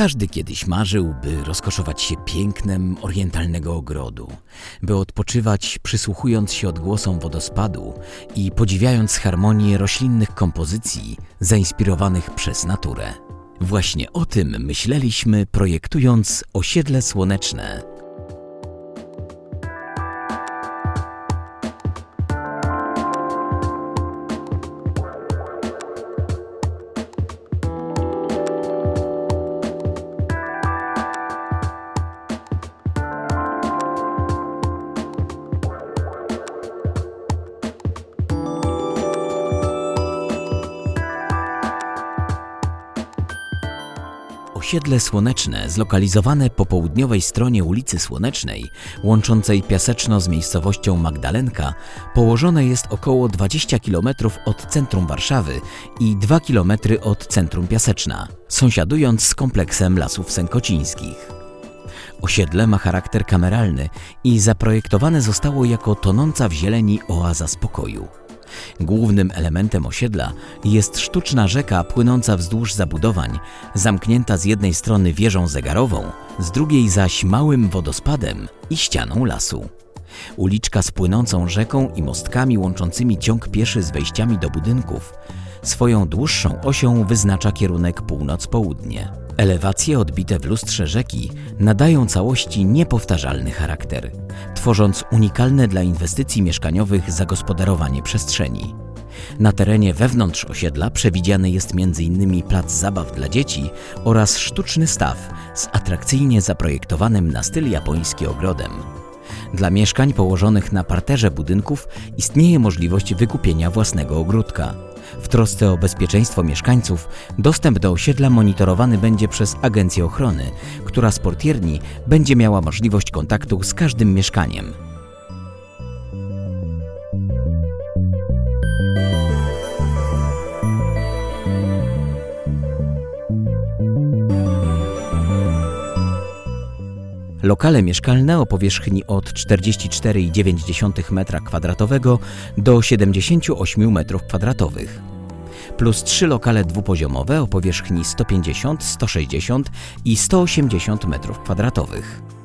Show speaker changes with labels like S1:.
S1: Każdy kiedyś marzył, by rozkoszować się pięknem orientalnego ogrodu, by odpoczywać przysłuchując się odgłosom wodospadu i podziwiając harmonię roślinnych kompozycji zainspirowanych przez naturę. Właśnie o tym myśleliśmy projektując osiedle słoneczne. Osiedle Słoneczne, zlokalizowane po południowej stronie ulicy Słonecznej, łączącej Piaseczno z miejscowością Magdalenka, położone jest około 20 km od centrum Warszawy i 2 km od centrum Piaseczna, sąsiadując z kompleksem Lasów Sękocińskich. Osiedle ma charakter kameralny i zaprojektowane zostało jako tonąca w zieleni oaza spokoju. Głównym elementem osiedla jest sztuczna rzeka płynąca wzdłuż zabudowań, zamknięta z jednej strony wieżą zegarową, z drugiej zaś małym wodospadem i ścianą lasu. Uliczka z płynącą rzeką i mostkami łączącymi ciąg pieszy z wejściami do budynków swoją dłuższą osią wyznacza kierunek północ-południe. Elewacje odbite w lustrze rzeki nadają całości niepowtarzalny charakter, tworząc unikalne dla inwestycji mieszkaniowych zagospodarowanie przestrzeni. Na terenie wewnątrz osiedla przewidziany jest m.in. plac zabaw dla dzieci oraz sztuczny staw z atrakcyjnie zaprojektowanym na styl japoński ogrodem. Dla mieszkań położonych na parterze budynków istnieje możliwość wykupienia własnego ogródka. W trosce o bezpieczeństwo mieszkańców dostęp do osiedla monitorowany będzie przez Agencję Ochrony, która z portierni będzie miała możliwość kontaktu z każdym mieszkaniem. Lokale mieszkalne o powierzchni od 44,9 m2 do 78 m2 plus trzy lokale dwupoziomowe o powierzchni 150, 160 i 180 m2.